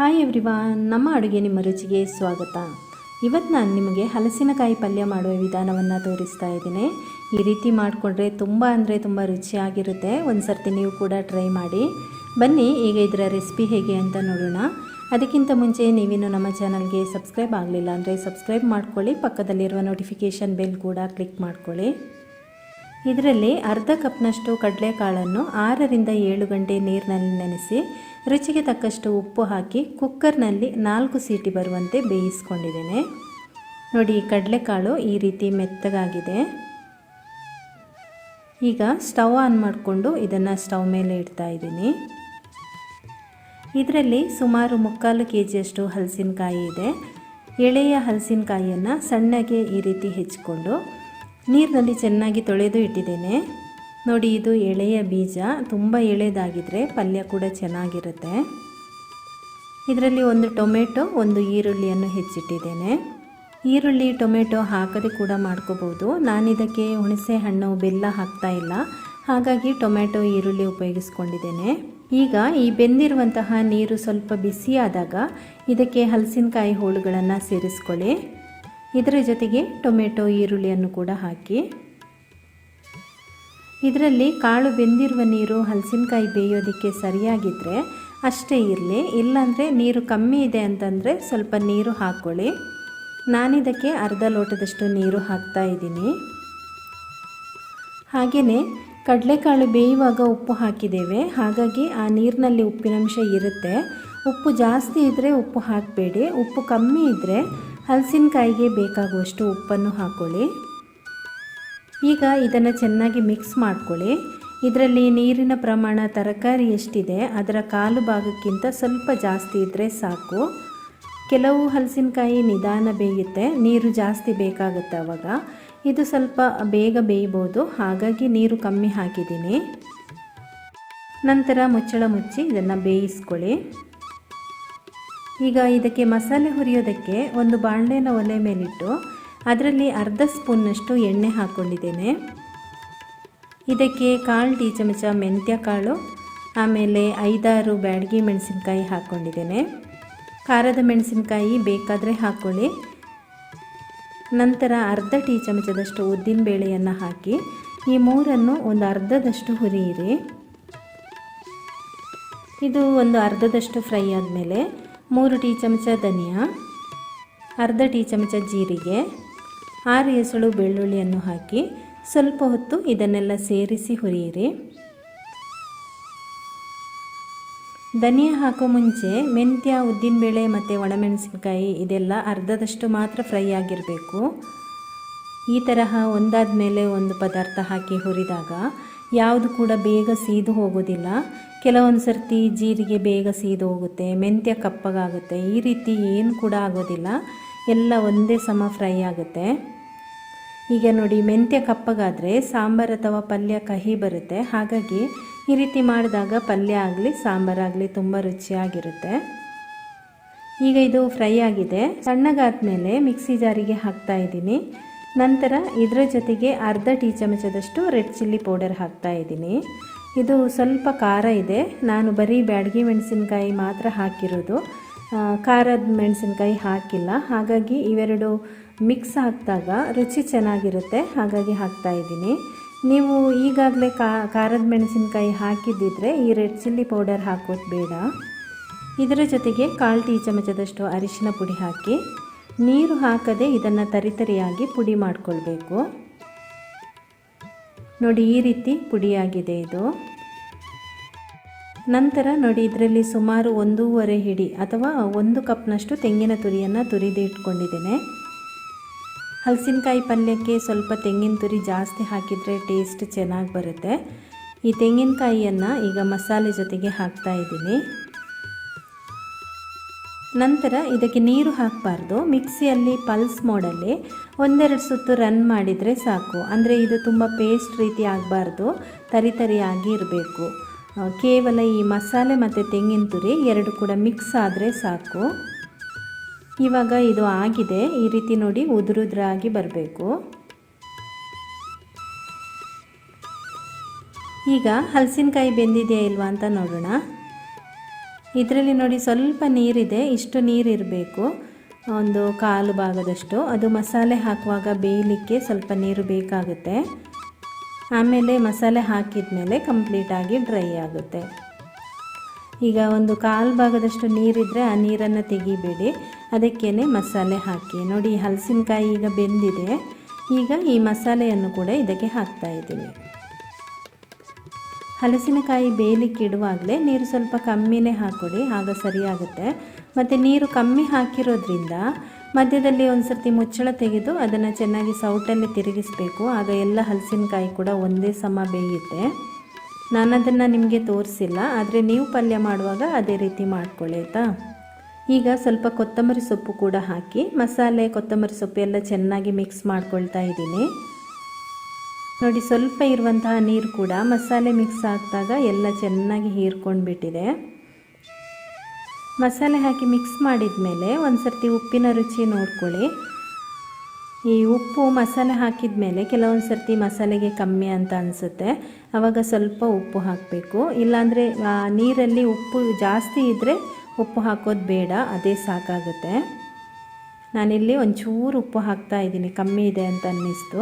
Hi everyone ನಮ್ಮ ಅಡುಗೆ ನಿಮ್ಮ ರುಚಿಗೆ ಸ್ವಾಗತ. ಇವತ್ತು ನಾನು ನಿಮಗೆ ಹಲಸಿನಕಾಯಿ ಪಲ್ಯ ಮಾಡುವ ವಿಧಾನವನ್ನು ತೋರಿಸ್ತಾ ಇದ್ದೀನಿ. ಈ ರೀತಿ ಮಾಡಿಕೊಂಡ್ರೆ ತುಂಬ ಅಂದರೆ ತುಂಬ ರುಚಿಯಾಗಿರುತ್ತೆ. ಒಂದು ಸರ್ತಿ ನೀವು ಕೂಡ ಟ್ರೈ ಮಾಡಿ. ಬನ್ನಿ, ಈಗ ಇದರ ರೆಸಿಪಿ ಹೇಗೆ ಅಂತ ನೋಡೋಣ. ಅದಕ್ಕಿಂತ ಮುಂಚೆ ನೀವಿನ್ನು ನಮ್ಮ ಚಾನಲ್ಗೆ ಸಬ್ಸ್ಕ್ರೈಬ್ ಆಗಲಿಲ್ಲ ಅಂದರೆ ಸಬ್ಸ್ಕ್ರೈಬ್ ಮಾಡ್ಕೊಳ್ಳಿ, ಪಕ್ಕದಲ್ಲಿರುವ ನೋಟಿಫಿಕೇಷನ್ ಬೆಲ್ ಕೂಡ ಕ್ಲಿಕ್ ಮಾಡ್ಕೊಳ್ಳಿ. ಇದರಲ್ಲಿ ಅರ್ಧ ಕಪ್ನಷ್ಟು ಕಡಲೆಕಾಳನ್ನು ಆರರಿಂದ ಏಳು ಗಂಟೆ ನೀರಿನಲ್ಲಿ ನೆನೆಸಿ ರುಚಿಗೆ ತಕ್ಕಷ್ಟು ಉಪ್ಪು ಹಾಕಿ ಕುಕ್ಕರ್ನಲ್ಲಿ ನಾಲ್ಕು ಸೀಟಿ ಬರುವಂತೆ ಬೇಯಿಸ್ಕೊಂಡಿದ್ದೇನೆ. ನೋಡಿ ಕಡಲೆಕಾಳು ಈ ರೀತಿ ಮೆತ್ತಗಾಗಿದೆ. ಈಗ ಸ್ಟವ್ ಆನ್ ಮಾಡಿಕೊಂಡು ಇದನ್ನು ಸ್ಟವ್ ಮೇಲೆ ಇಡ್ತಾ ಇದ್ದೀನಿ. ಇದರಲ್ಲಿ ಸುಮಾರು ಮುಕ್ಕಾಲು ಕೆ ಜಿಯಷ್ಟು ಹಲಸಿನಕಾಯಿ ಇದೆ. ಎಳೆಯ ಹಲಸಿನಕಾಯಿಯನ್ನು ಸಣ್ಣಗೆ ಈ ರೀತಿ ಹೆಚ್ಚಿಕೊಂಡು ನೀರಿನಲ್ಲಿ ಚೆನ್ನಾಗಿ ತೊಳೆದು ಇಟ್ಟಿದ್ದೇನೆ. ನೋಡಿ, ಇದು ಎಳೆಯ ಬೀಜ. ತುಂಬ ಎಳೆದಾಗಿದ್ದರೆ ಪಲ್ಯ ಕೂಡ ಚೆನ್ನಾಗಿರುತ್ತೆ. ಇದರಲ್ಲಿ ಒಂದು ಟೊಮೆಟೊ, ಒಂದು ಈರುಳ್ಳಿಯನ್ನು ಹೆಚ್ಚಿಟ್ಟಿದ್ದೇನೆ. ಈರುಳ್ಳಿ, ಟೊಮೆಟೊ ಹಾಕದೆ ಕೂಡ ಮಾಡ್ಕೋಬೋದು ನಾನಿದಕ್ಕೆ ಹುಣಸೆ ಹಣ್ಣು, ಬೆಲ್ಲ ಹಾಕ್ತಾ ಇಲ್ಲ. ಹಾಗಾಗಿ ಟೊಮೆಟೊ, ಈರುಳ್ಳಿ ಉಪಯೋಗಿಸ್ಕೊಂಡಿದ್ದೇನೆ. ಈಗ ಈ ಬೆಂದಿರುವಂತಹ ನೀರು ಸ್ವಲ್ಪ ಬಿಸಿಯಾದಾಗ ಇದಕ್ಕೆ ಹಲಸಿನಕಾಯಿ ಹೋಳುಗಳನ್ನು ಸೇರಿಸ್ಕೊಳ್ಳಿ. ಇದರ ಜೊತೆಗೆ ಟೊಮೆಟೊ, ಈರುಳ್ಳಿಯನ್ನು ಕೂಡ ಹಾಕಿ. ಇದರಲ್ಲಿ ಕಾಳು ಬೆಂದಿರುವ ನೀರು ಹಲಸಿನಕಾಯಿ ಬೇಯೋದಕ್ಕೆ ಸರಿಯಾಗಿದ್ದರೆ ಅಷ್ಟೇ ಇರಲಿ, ಇಲ್ಲಾಂದರೆ ನೀರು ಕಮ್ಮಿ ಇದೆ ಅಂತಂದರೆ ಸ್ವಲ್ಪ ನೀರು ಹಾಕ್ಕೊಳ್ಳಿ. ನಾನಿದಕ್ಕೆ ಅರ್ಧ ಲೋಟದಷ್ಟು ನೀರು ಹಾಕ್ತಾ ಇದ್ದೀನಿ. ಹಾಗೆಯೇ ಕಡಲೆಕಾಳು ಬೇಯುವಾಗ ಉಪ್ಪು ಹಾಕಿದ್ದೇವೆ. ಹಾಗಾಗಿ ಆ ನೀರಿನಲ್ಲಿ ಉಪ್ಪಿನಂಶ ಇರುತ್ತೆ. ಉಪ್ಪು ಜಾಸ್ತಿ ಇದ್ದರೆ ಉಪ್ಪು ಹಾಕಬೇಡಿ. ಉಪ್ಪು ಕಮ್ಮಿ ಇದ್ದರೆ ಹಲಸಿನಕಾಯಿಗೆ ಬೇಕಾಗುವಷ್ಟು ಉಪ್ಪನ್ನು ಹಾಕ್ಕೊಳ್ಳಿ. ಈಗ ಇದನ್ನು ಚೆನ್ನಾಗಿ ಮಿಕ್ಸ್ ಮಾಡ್ಕೊಳ್ಳಿ. ಇದರಲ್ಲಿ ನೀರಿನ ಪ್ರಮಾಣ ತರಕಾರಿ ಎಷ್ಟಿದೆ, ಅದರ ಕಾಲು ಭಾಗಕ್ಕಿಂತ ಸ್ವಲ್ಪ ಜಾಸ್ತಿ ಇದ್ದರೆ ಸಾಕು. ಕೆಲವು ಹಲಸಿನಕಾಯಿ ನಿಧಾನ ಬೇಯುತ್ತೆ, ನೀರು ಜಾಸ್ತಿ ಬೇಕಾಗುತ್ತೆ ಅವಾಗ. ಇದು ಸ್ವಲ್ಪ ಬೇಗ ಬೇಯ್ಬೋದು, ಹಾಗಾಗಿ ನೀರು ಕಮ್ಮಿ ಹಾಕಿದ್ದೀನಿ. ನಂತರ ಮುಚ್ಚಳ ಮುಚ್ಚಿ ಇದನ್ನು ಬೇಯಿಸ್ಕೊಳ್ಳಿ. ಈಗ ಇದಕ್ಕೆ ಮಸಾಲೆ ಹುರಿಯೋದಕ್ಕೆ ಒಂದು ಬಾಣಲೆನ ಒಲೆ ಮೇಲಿಟ್ಟು ಅದರಲ್ಲಿ ಅರ್ಧ ಸ್ಪೂನ್ನಷ್ಟು ಎಣ್ಣೆ ಹಾಕ್ಕೊಂಡಿದ್ದೇನೆ. ಇದಕ್ಕೆ ಕಾಲು ಟೀ ಚಮಚ ಮೆಂತ್ಯ ಕಾಳು, ಆಮೇಲೆ ಐದಾರು ಬ್ಯಾಡಗಿ ಮೆಣಸಿನ್ಕಾಯಿ ಹಾಕ್ಕೊಂಡಿದ್ದೇನೆ. ಖಾರದ ಮೆಣಸಿನ್ಕಾಯಿ ಬೇಕಾದರೆ ಹಾಕ್ಕೊಳ್ಳಿ. ನಂತರ ಅರ್ಧ ಟೀ ಚಮಚದಷ್ಟು ಉದ್ದಿನ ಬೇಳೆಯನ್ನು ಹಾಕಿ, ಈ ಮೂರನ್ನು ಒಂದು ಅರ್ಧದಷ್ಟು ಹುರಿಯಿರಿ. ಇದು ಒಂದು ಅರ್ಧದಷ್ಟು ಫ್ರೈ ಆದಮೇಲೆ ಮೂರು ಟೀ ಚಮಚ ಧನಿಯಾ, ಅರ್ಧ ಟೀ ಚಮಚ ಜೀರಿಗೆ ಆರು ಎಸಳು ಬೆಳ್ಳುಳ್ಳಿಯನ್ನು ಹಾಕಿ ಸ್ವಲ್ಪ ಹೊತ್ತು ಇದನ್ನೆಲ್ಲ ಸೇರಿಸಿ ಹುರಿಯಿರಿ. ಧನಿಯಾ ಹಾಕೋ ಮುಂಚೆ ಮೆಂತ್ಯ, ಉದ್ದಿನಬೇಳೆ ಮತ್ತು ಒಣಮೆಣಸಿನ್ಕಾಯಿ ಇದೆಲ್ಲ ಅರ್ಧದಷ್ಟು ಮಾತ್ರ ಫ್ರೈ ಆಗಿರಬೇಕು. ಈ ತರಹ ಒಂದಾದ ಮೇಲೆ ಒಂದು ಪದಾರ್ಥ ಹಾಕಿ ಹುರಿದಾಗ ಯಾವುದು ಕೂಡ ಬೇಗ ಸೀದು ಹೋಗೋದಿಲ್ಲ. ಕೆಲವೊಂದು ಸರ್ತಿ ಜೀರಿಗೆ ಬೇಗ ಸೀದು ಹೋಗುತ್ತೆ, ಮೆಂತ್ಯ ಕಪ್ಪಗಾಗುತ್ತೆ, ಈ ರೀತಿ ಏನು ಕೂಡ ಆಗೋದಿಲ್ಲ. ಎಲ್ಲ ಒಂದೇ ಸಮ ಫ್ರೈ ಆಗುತ್ತೆ. ಈಗ ನೋಡಿ ಮೆಂತ್ಯ ಕಪ್ಪಗಾದರೆ ಸಾಂಬಾರು ಅಥವಾ ಪಲ್ಯ ಕಹಿ ಬರುತ್ತೆ. ಹಾಗಾಗಿ ಈ ರೀತಿ ಮಾಡಿದಾಗ ಪಲ್ಯ ಆಗಲಿ ಸಾಂಬಾರಾಗಲಿ ತುಂಬ ರುಚಿಯಾಗಿರುತ್ತೆ. ಈಗ ಇದು ಫ್ರೈ ಆಗಿದೆ. ಸಣ್ಣಗಾದ ಮೇಲೆ ಮಿಕ್ಸಿ ಜಾರಿಗೆ ಹಾಕ್ತಾ ಇದ್ದೀನಿ. ನಂತರ ಇದರ ಜೊತೆಗೆ ಅರ್ಧ ಟೀ ಚಮಚದಷ್ಟು ರೆಡ್ ಚಿಲ್ಲಿ ಪೌಡರ್ ಹಾಕ್ತಾ ಇದ್ದೀನಿ. ಇದು ಸ್ವಲ್ಪ ಖಾರ ಇದೆ. ನಾನು ಬರೀ ಬ್ಯಾಡಗಿ ಮೆಣಸಿನಕಾಯಿ ಮಾತ್ರ ಹಾಕಿರೋದು. ಖಾರದ ಮೆಣಸಿನ್ಕಾಯಿ ಹಾಕಿಲ್ಲ. ಹಾಗಾಗಿ ಇವೆರಡು ಮಿಕ್ಸ್ ಹಾಕಿದಾಗ ರುಚಿ ಚೆನ್ನಾಗಿರುತ್ತೆ. ಹಾಗಾಗಿ ಹಾಕ್ತಾ ಇದ್ದೀನಿ. ನೀವು ಈಗಾಗಲೇ ಖಾರದ ಮೆಣಸಿನ್ಕಾಯಿ ಹಾಕಿದ್ದಿದ್ರೆ ಈ ರೆಡ್ ಚಿಲ್ಲಿ ಪೌಡರ್ ಹಾಕೋದು ಬೇಡ. ಇದರ ಜೊತೆಗೆ ಕಾಲು ಟೀ ಚಮಚದಷ್ಟು ಅರಿಶಿನ ಪುಡಿ ಹಾಕಿ, ನೀರು ಹಾಕದೆ ಇದನ್ನು ತರಿತರಿಯಾಗಿ ಪುಡಿ ಮಾಡಿಕೊಳ್ಬೇಕು. ನೋಡಿ ಈ ರೀತಿ ಪುಡಿಯಾಗಿದೆ ಇದು. ನಂತರ ನೋಡಿ, ಇದರಲ್ಲಿ ಸುಮಾರು ಒಂದೂವರೆ ಹಿಡಿ ಅಥವಾ ಒಂದು ಕಪ್ನಷ್ಟು ತೆಂಗಿನ ತುರಿಯನ್ನು ತುರಿದು ಇಟ್ಕೊಂಡಿದ್ದೇನೆ. ಹಲಸಿನಕಾಯಿ ಪಲ್ಯಕ್ಕೆ ಸ್ವಲ್ಪ ತೆಂಗಿನ ತುರಿ ಜಾಸ್ತಿ ಹಾಕಿದರೆ ಟೇಸ್ಟ್ ಚೆನ್ನಾಗಿ ಬರುತ್ತೆ. ಈ ತೆಂಗಿನಕಾಯಿಯನ್ನು ಈಗ ಮಸಾಲೆ ಜೊತೆಗೆ ಹಾಕ್ತಾ ಇದ್ದೀನಿ. ನಂತರ ಇದಕ್ಕೆ ನೀರು ಹಾಕಬಾರ್ದು. ಮಿಕ್ಸಿಯಲ್ಲಿ ಪಲ್ಸ್ ಮೋಡಲ್ಲಿ ಒಂದೆರಡು ಸುತ್ತು ರನ್ ಮಾಡಿದರೆ ಸಾಕು. ಅಂದರೆ ಇದು ತುಂಬ ಪೇಸ್ಟ್ ರೀತಿ ಆಗಬಾರ್ದು ತರಿತರಿಯಾಗಿ ಇರಬೇಕು. ಕೇವಲ ಈ ಮಸಾಲೆ ಮತ್ತು ತೆಂಗಿನ ತುರಿ ಎರಡು ಕೂಡ ಮಿಕ್ಸ್ ಆದರೆ ಸಾಕು. ಇವಾಗ ಇದು ಆಗಿದೆ. ಈ ರೀತಿ ನೋಡಿ ಉದುರುದ್ರಾಗಿ ಬರಬೇಕು. ಈಗ ಹಲಸಿನಕಾಯಿ ಬೆಂದಿದೆಯಾ ಇಲ್ವಾ ಅಂತ ನೋಡೋಣ. ಇದರಲ್ಲಿ ನೋಡಿ ಸ್ವಲ್ಪ ನೀರಿದೆ. ಇಷ್ಟು ನೀರಿರಬೇಕು ಒಂದು ಕಾಲು ಭಾಗದಷ್ಟು. ಅದು ಮಸಾಲೆ ಹಾಕುವಾಗ ಬೇಯಲಿಕ್ಕೆ ಸ್ವಲ್ಪ ನೀರು ಬೇಕಾಗುತ್ತೆ. ಆಮೇಲೆ ಮಸಾಲೆ ಹಾಕಿದ ಮೇಲೆ ಕಂಪ್ಲೀಟಾಗಿ ಡ್ರೈ ಆಗುತ್ತೆ. ಈಗ ಒಂದು ಕಾಲು ಭಾಗದಷ್ಟು ನೀರಿದ್ದರೆ ಆ ನೀರನ್ನು ತೆಗಿಬೇಡಿ. ಅದಕ್ಕೇ ಮಸಾಲೆ ಹಾಕಿ. ನೋಡಿ, ಹಲಸಿನಕಾಯಿ ಈಗ ಬೆಂದಿದೆ. ಈಗ ಈ ಮಸಾಲೆಯನ್ನು ಕೂಡ ಇದಕ್ಕೆ ಹಾಕ್ತಾ ಇದ್ದೀನಿ. ಹಲಸಿನಕಾಯಿ ಬೇಯಲಿಕ್ಕೆ ಇಡುವಾಗಲೇ ನೀರು ಸ್ವಲ್ಪ ಕಮ್ಮಿನೇ ಹಾಕ್ಕೊಡಿ, ಆಗ ಸರಿಯಾಗುತ್ತೆ. ಮತ್ತು ನೀರು ಕಮ್ಮಿ ಹಾಕಿರೋದ್ರಿಂದ ಮಧ್ಯದಲ್ಲಿ ಒಂದು ಸರ್ತಿ ಮುಚ್ಚಳ ತೆಗೆದು ಅದನ್ನು ಚೆನ್ನಾಗಿ ಸೌಟಲ್ಲಿ ತಿರುಗಿಸ್ಬೇಕು. ಆಗ ಎಲ್ಲ ಹಲಸಿನಕಾಯಿ ಕೂಡ ಒಂದೇ ಸಮ ಬೇಯುತ್ತೆ. ನಾನು ಅದನ್ನು ನಿಮಗೆ ತೋರಿಸಿಲ್ಲ, ಆದರೆ ನೀವು ಪಲ್ಯ ಮಾಡುವಾಗ ಅದೇ ರೀತಿ ಮಾಡ್ಕೊಳ್ಳಿ, ಆಯಿತಾ? ಈಗ ಸ್ವಲ್ಪ ಕೊತ್ತಂಬರಿ ಸೊಪ್ಪು ಕೂಡ ಹಾಕಿ, ಮಸಾಲೆ, ಕೊತ್ತಂಬರಿ ಸೊಪ್ಪು ಎಲ್ಲ ಚೆನ್ನಾಗಿ ಮಿಕ್ಸ್ ಮಾಡ್ಕೊಳ್ತಾ ಇದ್ದೀನಿ. ನೋಡಿ, ಸ್ವಲ್ಪ ಇರುವಂತಹ ನೀರು ಕೂಡ ಮಸಾಲೆ ಮಿಕ್ಸ್ ಹಾಕಿದಾಗ ಎಲ್ಲ ಚೆನ್ನಾಗಿ ಹೀರ್ಕೊಂಡು ಬಿಟ್ಟಿದೆ ಮಸಾಲೆ ಹಾಕಿ ಮಿಕ್ಸ್ ಮಾಡಿದ ಮೇಲೆ ಒಂದು ಸರ್ತಿ ಉಪ್ಪಿನ ರುಚಿ ನೋಡ್ಕೊಳ್ಳಿ. ಈ ಉಪ್ಪು ಮಸಾಲೆ ಹಾಕಿದ ಮೇಲೆ ಕೆಲವೊಂದು ಸರ್ತಿ ಮಸಾಲೆಗೆ ಕಮ್ಮಿ ಅಂತ ಅನಿಸುತ್ತೆ. ಆವಾಗ ಸ್ವಲ್ಪ ಉಪ್ಪು ಹಾಕಬೇಕು. ಇಲ್ಲಾಂದರೆ ನೀರಲ್ಲಿ ಉಪ್ಪು ಜಾಸ್ತಿ ಇದ್ದರೆ ಉಪ್ಪು ಹಾಕೋದು ಬೇಡ, ಅದೇ ಸಾಕಾಗುತ್ತೆ. ನಾನಿಲ್ಲಿ ಒಂಚೂರು ಉಪ್ಪು ಹಾಕ್ತಾ ಇದ್ದೀನಿ, ಕಮ್ಮಿ ಇದೆ ಅಂತ ಅನ್ನಿಸ್ತು.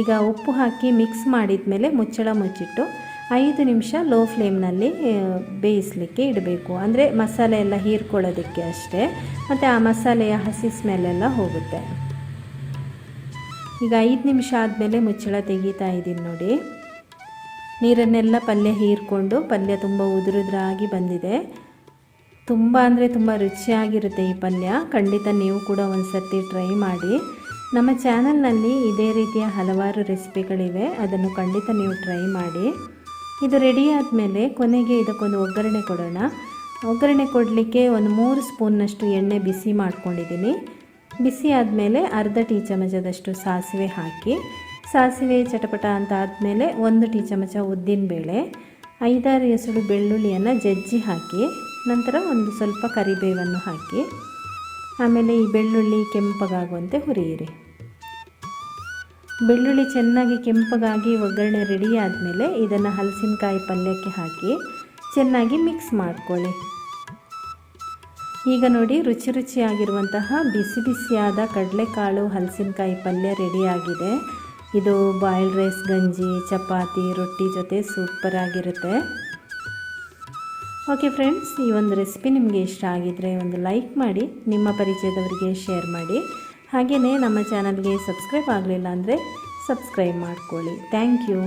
ಈಗ ಉಪ್ಪು ಹಾಕಿ ಮಿಕ್ಸ್ ಮಾಡಿದ ಮೇಲೆ ಮುಚ್ಚಳ ಮುಚ್ಚಿಟ್ಟು ಐದು ನಿಮಿಷ ಲೋ ಫ್ಲೇಮ್ನಲ್ಲಿ ಬೇಯಿಸಲಿಕ್ಕೆ ಇಡಬೇಕು. ಅಂದರೆ ಮಸಾಲೆ ಎಲ್ಲ ಹೀರ್ಕೊಳ್ಳೋದಕ್ಕೆ ಅಷ್ಟೇ. ಮತ್ತು ಆ ಮಸಾಲೆಯ ಹಸಿ ಸ್ಮೆಲ್ಲೆಲ್ಲ ಹೋಗುತ್ತೆ. ಈಗ ಐದು ನಿಮಿಷ ಆದಮೇಲೆ ಮುಚ್ಚಳ ತೆಗೀತಾ ಇದ್ದೀನಿ ನೋಡಿ. ನೀರನ್ನೆಲ್ಲ ಪಲ್ಯ ಹೀರ್ಕೊಂಡು, ಪಲ್ಯ ತುಂಬ ಉದುರುದ್ರಾಗಿ ಬಂದಿದೆ. ತುಂಬ ಅಂದರೆ ತುಂಬ ರುಚಿಯಾಗಿರುತ್ತೆ ಈ ಪಲ್ಯ. ಖಂಡಿತ ನೀವು ಕೂಡ ಒಂದು ಸರ್ತಿ ಟ್ರೈ ಮಾಡಿ. ನಮ್ಮ ಚಾನಲ್ನಲ್ಲಿ ಇದೇ ರೀತಿಯ ಹಲವಾರು ರೆಸಿಪಿಗಳಿವೆ ಅದನ್ನು ಖಂಡಿತ ನೀವು ಟ್ರೈ ಮಾಡಿ. ಇದು ರೆಡಿ ಆದಮೇಲೆ ಕೊನೆಗೆ ಇದಕ್ಕೊಂದು ಒಗ್ಗರಣೆ ಕೊಡೋಣ. ಒಗ್ಗರಣೆ ಕೊಡಲಿಕ್ಕೆ ಒಂದು ಮೂರು ಸ್ಪೂನ್ನಷ್ಟು ಎಣ್ಣೆ ಬಿಸಿ ಮಾಡ್ಕೊಂಡಿದ್ದೀನಿ. ಬಿಸಿ ಆದಮೇಲೆ ಅರ್ಧ ಟೀ ಚಮಚದಷ್ಟು ಸಾಸಿವೆ ಹಾಕಿ, ಸಾಸಿವೆ ಚಟಪಟ ಅಂತ ಆದಮೇಲೆ ಒಂದು ಟೀ ಚಮಚ ಉದ್ದಿನಬೇಳೆ, ಐದಾರು ಎಸಳು ಬೆಳ್ಳುಳ್ಳಿಯನ್ನು ಜಜ್ಜಿ ಹಾಕಿ, ನಂತರ ಒಂದು ಸ್ವಲ್ಪ ಕರಿಬೇವನ್ನು ಹಾಕಿ, ಆಮೇಲೆ ಈ ಬೆಳ್ಳುಳ್ಳಿ ಕೆಂಪಗಾಗುವಂತೆ ಹುರಿಯಿರಿ. ಬೆಳ್ಳುಳ್ಳಿ ಚೆನ್ನಾಗಿ ಕೆಂಪಗಾಗಿ ಒಗ್ಗರಣೆ ರೆಡಿ ಆದಮೇಲೆ ಇದನ್ನು ಹಲಸಿನಕಾಯಿ ಪಲ್ಯಕ್ಕೆ ಹಾಕಿ ಚೆನ್ನಾಗಿ ಮಿಕ್ಸ್ ಮಾಡ್ಕೊಳ್ಳಿ. ಈಗ ನೋಡಿ ರುಚಿ ರುಚಿಯಾಗಿರುವಂತಹ ಬಿಸಿ ಬಿಸಿಯಾದ ಕಡಲೆಕಾಳು ಹಲಸಿನಕಾಯಿ ಪಲ್ಯ ರೆಡಿಯಾಗಿದೆ ಇದು ಬಾಯ್ಲ್ಡ್ ರೈಸ್ ಗಂಜಿ, ಚಪಾತಿ, ರೊಟ್ಟಿ ಜೊತೆ ಸೂಪರ್ ಆಗಿರುತ್ತೆ. ಓಕೆ ಫ್ರೆಂಡ್ಸ್ ಈ ಒಂದು ರೆಸಿಪಿ ನಿಮಗೆ ಇಷ್ಟ ಆಗಿದ್ದರೆ ಒಂದು ಲೈಕ್ ಮಾಡಿ, ನಿಮ್ಮ ಪರಿಚಯದವರಿಗೆ ಶೇರ್ ಮಾಡಿ. ಹಾಗೆಯೇ ನಮ್ಮ ಚಾನಲ್ಗೆ ಸಬ್ಸ್ಕ್ರೈಬ್ ಆಗಲಿಲ್ಲ ಅಂದರೆ ಸಬ್ಸ್ಕ್ರೈಬ್ ಮಾಡ್ಕೊಳ್ಳಿ. Thank you.